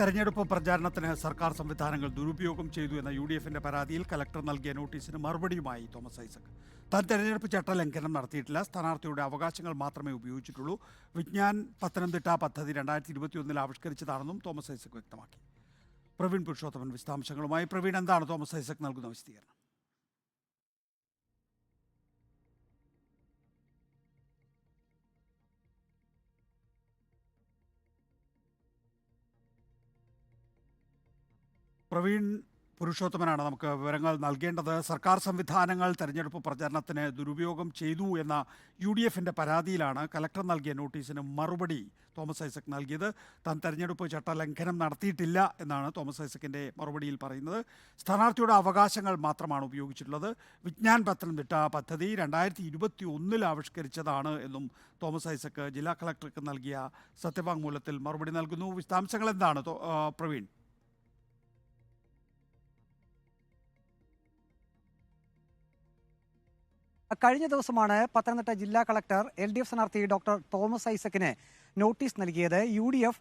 തെരഞ്ഞെടുപ്പ് പ്രചാരണത്തിന് സർക്കാർ സംവിധാനങ്ങൾ ദുരുപയോഗം ചെയ്തു എന്ന യു ഡി എഫിന്റെ പരാതിയിൽ കലക്ടർ നൽകിയ നോട്ടീസിന് മറുപടിയുമായി തോമസ് ഐസക്. താൻ തെരഞ്ഞെടുപ്പ് ചട്ടലംഘനം നടത്തിയിട്ടില്ല. സ്ഥാനാർത്ഥിയുടെ അവകാശങ്ങൾ മാത്രമേ ഉപയോഗിച്ചിട്ടുള്ളൂ. വിജ്ഞാൻ പത്തനംതിട്ട പദ്ധതി രണ്ടായിരത്തി ഇരുപത്തിയൊന്നിൽ ആവിഷ്കരിച്ചതാണെന്നും തോമസ് ഐസക് വ്യക്തമാക്കി. പ്രവീൺ പുരുഷോത്തമൻ വിശദാംശങ്ങളുമായി. പ്രവീൺ എന്താണ് തോമസ് ഐസക് നൽകുന്ന വിശദീകരണം? പ്രവീൺ പുരുഷോത്തമനാണ് നമുക്ക് വിവരങ്ങൾ നൽകേണ്ടത്. സർക്കാർ സംവിധാനങ്ങൾ തെരഞ്ഞെടുപ്പ് പ്രചരണത്തിന് ദുരുപയോഗം ചെയ്തു എന്ന യു ഡി എഫിന്റെ പരാതിയിലാണ് കലക്ടർ നൽകിയ നോട്ടീസിന് മറുപടി തോമസ് ഐസക് നൽകിയത്. താൻ തെരഞ്ഞെടുപ്പ് ചട്ടലംഘനം നടത്തിയിട്ടില്ല എന്നാണ് തോമസ് ഐസക്കിന്റെ മറുപടിയിൽ പറയുന്നത്. സ്ഥാനാർത്ഥിയുടെ അവകാശങ്ങൾ മാത്രമാണ് ഉപയോഗിച്ചിട്ടുള്ളത്. വിജ്ഞാൻ പത്തനംതിട്ട പദ്ധതി രണ്ടായിരത്തി ഇരുപത്തി ഒന്നിൽ ആവിഷ്കരിച്ചതാണ് എന്നും തോമസ് ഐസക് ജില്ലാ കളക്ടർക്ക് നൽകിയ സത്യവാങ്മൂലത്തിൽ മറുപടി നൽകുന്നു. വിശദാംശങ്ങൾ എന്താണ് പ്രവീൺ? കഴിഞ്ഞ ദിവസമാണ് പത്തനംതിട്ട ജില്ലാ കളക്ടർ എൽ ഡി എഫ് സ്ഥാനാർത്ഥി ഡോക്ടർ തോമസ് ഐസക്കിന് നോട്ടീസ് നൽകിയത്. U D F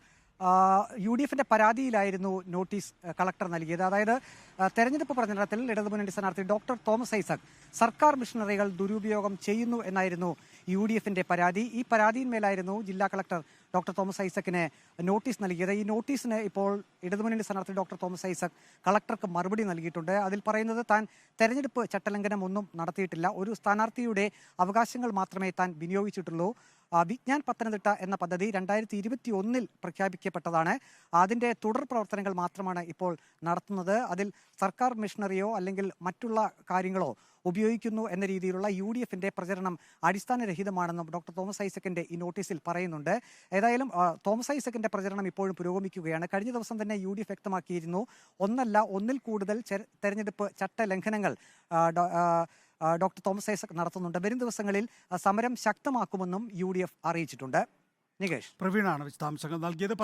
U D എഫിന്റെ പരാതിയിലായിരുന്നു നോട്ടീസ് കളക്ടർ നൽകിയത്. അതായത് തെരഞ്ഞെടുപ്പ് പ്രചരണത്തിൽ ഇടതുമുന്നണി സ്ഥാനാർത്ഥി ഡോക്ടർ തോമസ് ഐസക് സർക്കാർ മിഷണറികൾ ദുരുപയോഗം ചെയ്യുന്നു എന്നായിരുന്നു യു ഡി എഫിന്റെ പരാതി. ഈ പരാതിയിന്മേലായിരുന്നു ജില്ലാ കളക്ടർ ഡോക്ടർ തോമസ് ഐസക്കിന് നോട്ടീസ് നൽകിയത്. ഈ നോട്ടീസിന് ഇപ്പോൾ ഇടതുമുന്നണി സ്ഥാനാർത്ഥി ഡോക്ടർ തോമസ് ഐസക് കളക്ടർക്ക് മറുപടി നൽകിയിട്ടുണ്ട്. അതിൽ പറയുന്നത് താൻ തെരഞ്ഞെടുപ്പ് ചട്ടലംഘനം ഒന്നും നടത്തിയിട്ടില്ല. ഒരു സ്ഥാനാർത്ഥിയുടെ അവകാശങ്ങൾ മാത്രമേ താൻ വിനിയോഗിച്ചിട്ടുള്ളൂ. വിജ്ഞാൻ പത്തനംതിട്ട എന്ന പദ്ധതി രണ്ടായിരത്തി ഇരുപത്തി ഒന്നിൽ പ്രഖ്യാപിക്കപ്പെട്ടതാണ്. അതിന്റെ തുടർ പ്രവർത്തനങ്ങൾ മാത്രമാണ് ഇപ്പോൾ നടത്തുന്നത്. അതിൽ സർക്കാർ മിഷനറിയോ അല്ലെങ്കിൽ മറ്റുള്ള കാര്യങ്ങളോ ഉപയോഗിക്കുന്നു എന്ന രീതിയിലുള്ള യു ഡി എഫിന്റെ പ്രചരണം അടിസ്ഥാനരഹിതമാണെന്നും ഡോക്ടർ തോമസ് ഐസക്കിന്റെ ഈ നോട്ടീസിൽ പറയുന്നുണ്ട്. ഏതായാലും തോമസ് ഐസക്കിന്റെ പ്രചരണം ഇപ്പോഴും പുരോഗമിക്കുകയാണ്. കഴിഞ്ഞ ദിവസം തന്നെ യു ഡി എഫ് വ്യക്തമാക്കിയിരുന്നു. ഒന്നല്ല ഒന്നിൽ കൂടുതൽ തെരഞ്ഞെടുപ്പ് ചട്ടലംഘനങ്ങൾ ഡോക്ടർ തോമസ് ഐസക് നടത്തുന്നുണ്ട്. വരും ദിവസങ്ങളിൽ സമരം ശക്തമാക്കുമെന്നും യു അറിയിച്ചിട്ടുണ്ട്. നികേഷ്. പ്രവീണാണ് വിശദാംശങ്ങൾ നൽകിയത്.